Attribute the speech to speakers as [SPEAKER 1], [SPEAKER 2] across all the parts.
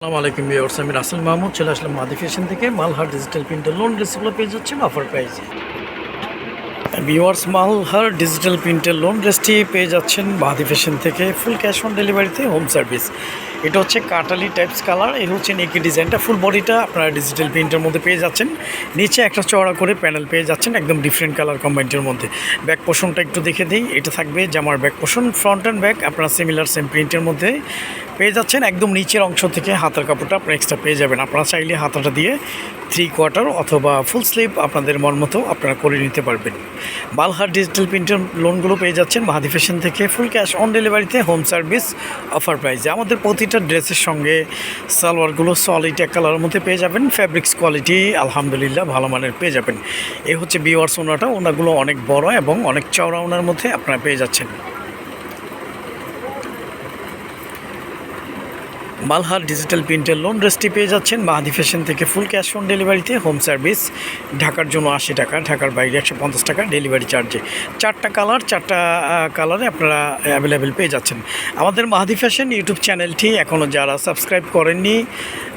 [SPEAKER 1] আসসালামু আলাইকুম ভিউয়ার্স, আমি রাসেল মাহমুদ, চলে আসলাম মাদি ফ্যাশন থেকে। মালহার ডিজিটাল প্রিন্টের লোন রেসিগুলো পেয়ে যাচ্ছেন অফার প্রাইজে বিওয়ার্স মালহার ডিজিটাল প্রিন্টার লোন ড্রেসটি পেয়ে যাচ্ছেন মাদি ফ্যাশন থেকে ফুল ক্যাশ অন ডেলিভারিতে হোম সার্ভিস এটা হচ্ছে কাটালি টাইপস কালার এই হচ্ছে নেকি ডিজাইনটা ফুল বডিটা আপনারা ডিজিটাল প্রিন্টের মধ্যে পেয়ে যাচ্ছেন। নিচে একটা চওড়া করে প্যানেল পেয়ে যাচ্ছেন একদম ডিফারেন্ট কালার কম্বাইন্টের মধ্যে। ব্যাক পোষণটা একটু দেখে দিই, এটা থাকবে জামার ব্যাক পোষণ ফ্রন্ট অ্যান্ড ব্যাক আপনারা সিমিলার সেম প্রিন্টের মধ্যে পেয়ে যাচ্ছেন। একদম নিচের অংশ থেকে হাতার কাপড়টা আপনারা এক্সট্রা পেয়ে যাবেন। আপনারা চাইলে হাতাটা দিয়ে থ্রি কোয়ার্টার অথবা ফুল স্লিভ আপনাদের মন মতো আপনারা করে নিতে পারবেন। বালহার ডিজিটাল প্রিন্টের লোনগুলো পেয়ে যাচ্ছেন। মাহাদি ফ্যাশন থেকে ফুল ক্যাশ অন ডেলিভারিতে হোম সার্ভিস অফার প্রাইসে আমাদের প্রতিটা ড্রেসের সঙ্গে সালোয়ারগুলো সলিড এক কালারের মধ্যে পেয়ে যাবেন। ফ্যাব্রিক্স কোয়ালিটি আলহামদুলিল্লাহ ভালো মানের পেয়ে যাবেন। এ হচ্ছে বিওয়ার্স ওনাটা, ওনাগুলো অনেক বড় এবং অনেক চওড়া ওনার মধ্যে আপনারা পেয়ে যাচ্ছেন। মালহার ডিজিটাল প্রিন্টের লোন ড্রেসটি পেয়ে যাচ্ছেন। মাহাদি ফ্যাশন থেকে ফুল ক্যাশ অন ডেলিভারিতে হোম সার্ভিস ঢাকার জন্য আশি টাকা, ঢাকার বাইরে একশো পঞ্চাশ টাকা ডেলিভারি চার্জে চারটা কালার চারটা কালারে আপনারা অ্যাভেলেবেল পেয়ে যাচ্ছেন। আমাদের মাহাদি ফ্যাশন ইউটিউব চ্যানেলটি এখনও যারা সাবস্ক্রাইব করেননি,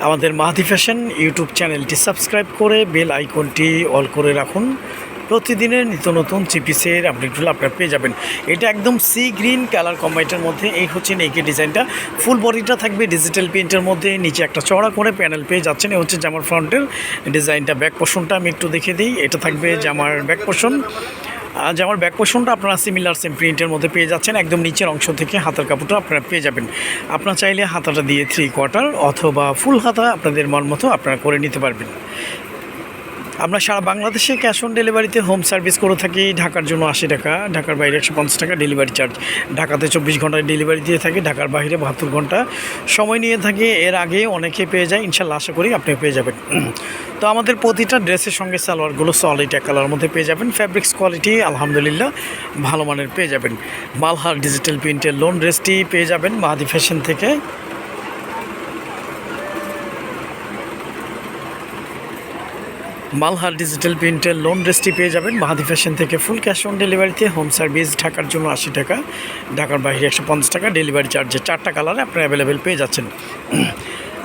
[SPEAKER 1] আমাদের মাহাদি ফ্যাশন ইউটিউব চ্যানেলটি সাবস্ক্রাইব করে বেল আইকনটি অল করে রাখুন। প্রতিদিনের নিত্য নতুন চিপিসের আপডেটগুলো আপনারা পেয়ে যাবেন। এটা একদম সি গ্রিন কালার কম্বাইটের মধ্যে, এই হচ্ছে নেকের ডিজাইনটা ফুল বডিটা থাকবে ডিজিটাল প্রিন্টের মধ্যে, নিচে একটা চড়া করে প্যানেল পেয়ে যাচ্ছেন। এই হচ্ছে জামার ফ্রন্টের ডিজাইনটা ব্যাক পোষণটা আমি একটু দেখে দিই। এটা থাকবে জামার ব্যাক পোষণ আর জামার ব্যাক পোষণটা আপনারা সিমিলার সেম প্রিন্টের মধ্যে পেয়ে যাচ্ছেন। একদম নিচের অংশ থেকে হাতার কাপড়টা আপনারা পেয়ে যাবেন। আপনারা চাইলে হাতাটা দিয়ে থ্রি কোয়ার্টার অথবা ফুল হাতা আপনাদের মন মতো আপনারা করে নিতে পারবেন। আমরা সারা বাংলাদেশে ক্যাশ অন ডেলিভারিতে হোম সার্ভিস করে থাকি। ঢাকার জন্য আশি টাকা, ঢাকার বাইরে একশো পঞ্চাশ টাকা ডেলিভারি চার্জ ঢাকাতে চব্বিশ ঘন্টায় ডেলিভারি দিয়ে থাকি, ঢাকার বাইরে বাহাত্তর ঘণ্টা সময় নিয়ে থাকি। এর আগে অনেকে পেয়ে যায়, ইনশাল্লাহ আশা করি আপনি পেয়ে যাবেন। তো আমাদের প্রতিটা ড্রেসের সঙ্গে সালোয়ারগুলো সলিড এক কালার মধ্যে পেয়ে যাবেন। ফ্যাব্রিক্স কোয়ালিটি আলহামদুলিল্লাহ, ভালো মানের পেয়ে যাবেন। মালহার ডিজিটাল প্রিন্টের লোন ড্রেসটি পেয়ে যাবেন। মাহাদি ফ্যাশন থেকে মালহার ডিজিটাল প্রিন্টের লোন ড্রেসটি পেয়ে যাবেন। মাহাদি ফ্যাশন থেকে ফুল ক্যাশ অন ডেলিভারিতে হোম সার্ভিস ঢাকার জন্য আশি টাকা, ঢাকার বাইরে একশো পঞ্চাশ টাকা ডেলিভারি চার্জে চারটা কালারে আপনারা অ্যাভেলেবেল পেয়ে যাচ্ছেন।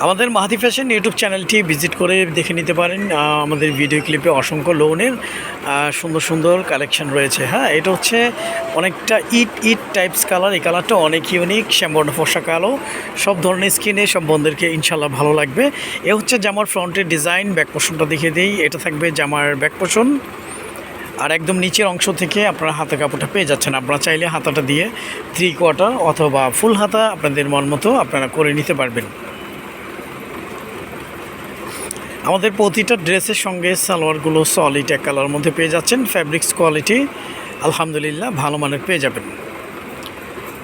[SPEAKER 1] আমাদের মাহাদি ফ্যাশন ইউটিউব চ্যানেলটি ভিজিট করে দেখে নিতে পারেন। আমাদের ভিডিও ক্লিপে অসংখ্য লোনের সুন্দর সুন্দর কালেকশন রয়েছে। হ্যাঁ এটা হচ্ছে অনেকটা ইট ইট টাইপস কালার। এই কালারটা অনেক ইউনিক, শ্যামবর্ণ ফর্সা কালো সব ধরনের স্কিনে সব বন্ধুদেরকে ইনশাল্লাহ ভালো লাগবে। এ হচ্ছে জামার ফ্রন্টের ডিজাইন, ব্যাক পোষণটা দেখিয়ে দিই। এটা থাকবে জামার ব্যাক পোষণ। আর একদম নিচের অংশ থেকে আপনারা হাতে কাপড়টা পেয়ে যাচ্ছেন। আপনারা চাইলে হাতাটা দিয়ে থ্রি কোয়ার্টার অথবা ফুল হাতা আপনাদের মন মতো আপনারা করে নিতে পারবেন। আমাদের প্রতিটা ড্রেসের সঙ্গে সালোয়ারগুলো সলিড এক কালার মধ্যে পেয়ে যাচ্ছেন। ফ্যাব্রিক্স কোয়ালিটি আলহামদুলিল্লাহ ভালো মানের পেয়ে যাবেন।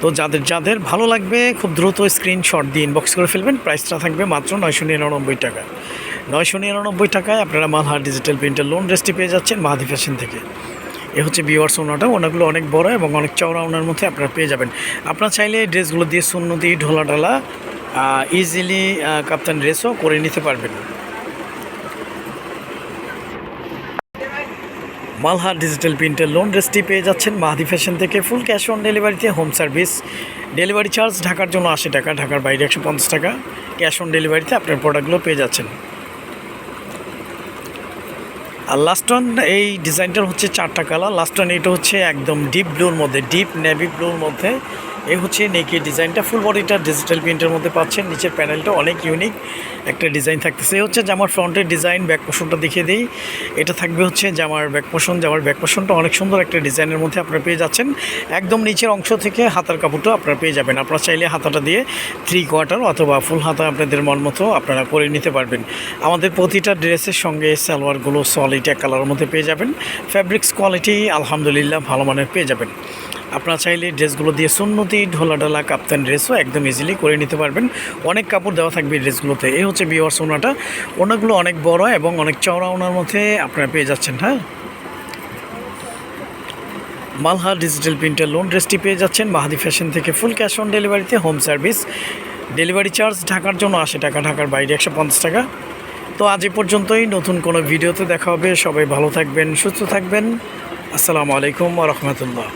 [SPEAKER 1] তো যাদের যাদের ভালো লাগবে, খুব দ্রুত স্ক্রিনশট দিয়ে ইনবক্স করে ফেলবেন। প্রাইসটা থাকবে মাত্র নয়শো নিরানব্বই টাকা। নয়শো নিরানব্বই টাকায় আপনারা মালহার ডিজিটাল প্রিন্টের লোন ড্রেসটি পেয়ে যাচ্ছেন মাহাদি ফ্যাশন থেকে। এ হচ্ছে বিওয়ার্স ওনাটা ওনাগুলো অনেক বড় এবং অনেক চওড়া ওনার মধ্যে আপনারা পেয়ে যাবেন। আপনারা চাইলে এই ড্রেসগুলো দিয়ে সুন্নতি ঢোলা ঢালা ইজিলি কাপ্তান ড্রেসও করে নিতে পারবেন। মালহার ডিজিটাল প্রিন্টের লোন রেসটি পেয়ে যাচ্ছেন মাহাদি ফ্যাশন থেকে ফুল ক্যাশ অন ডেলিভারিতে হোম সার্ভিস ডেলিভারি চার্জ ঢাকার জন্য আশি টাকা, ঢাকার বাইরে একশো পঞ্চাশ টাকা। ক্যাশ অন ডেলিভারিতে আপনার প্রোডাক্টগুলো পেয়ে যাচ্ছেন। আর লাস্ট ওয়ান এই ডিজাইনটার হচ্ছে চারটা কালার লাস্ট ওয়ান এটা হচ্ছে একদম ডিপ ব্লুর মধ্যে ডিপ নেভি ব্লুর মধ্যে। এই হচ্ছে নেকি ডিজাইনটা ফুল বডিটা ডিজিটাল প্রিন্টের মধ্যে পাচ্ছেন। নিচের প্যানেলটা অনেক ইউনিক একটা ডিজাইন থাকতেছে। এই হচ্ছে জামার ফ্রন্টের ডিজাইন ব্যাক পোষণটা দেখিয়ে দিই। এটা থাকবে হচ্ছে জামার ব্যাক পোষণ জামার ব্যাক পোষণটা অনেক সুন্দর একটা ডিজাইনের মধ্যে আপনারা পেয়ে যাচ্ছেন। একদম নিচের অংশ থেকে হাতার কাপড়টা আপনারা পেয়ে যাবেন। আপনারা চাইলে হাতাটা দিয়ে থ্রি কোয়ার্টার অথবা ফুল হাতা আপনাদের মন মতো আপনারা করে নিতে পারবেন। আমাদের প্রতিটা ড্রেসের সঙ্গে সালোয়ারগুলো সলিড এক কালারের মধ্যে পেয়ে যাবেন। ফ্যাব্রিক্স কোয়ালিটি আলহামদুলিল্লাহ ভালো মানের পেয়ে যাবেন। আপনারা চাইলে ড্রেসগুলো দিয়ে সুন্নতি ঢোলা ঢালা কাপ্তান ড্রেসও একদম ইজিলি করে নিতে পারবেন। অনেক কাপড় দেওয়া থাকবে ড্রেসগুলোতে। এই হচ্ছে বিওয়ার্স ওনাটা। ওনাগুলো অনেক বড় এবং অনেক চওড়া ওনার মধ্যে আপনারা পেয়ে যাচ্ছেন হ্যাঁ? মালহার ডিজিটাল প্রিন্টার লোন ড্রেসটি পেয়ে যাচ্ছেন। মাহাদি ফ্যাশন থেকে ফুল ক্যাশ অন ডেলিভারিতে হোম সার্ভিস ডেলিভারি চার্জ ঢাকার জন্য আশি টাকা, ঢাকার বাইরে একশো পঞ্চাশ টাকা। তো আজ এ পর্যন্তই। নতুন কোনো ভিডিওতে দেখা হবে। সবাই ভালো থাকবেন, সুস্থ থাকবেন। আসসালামু আলাইকুম রহমতুল্লাহ।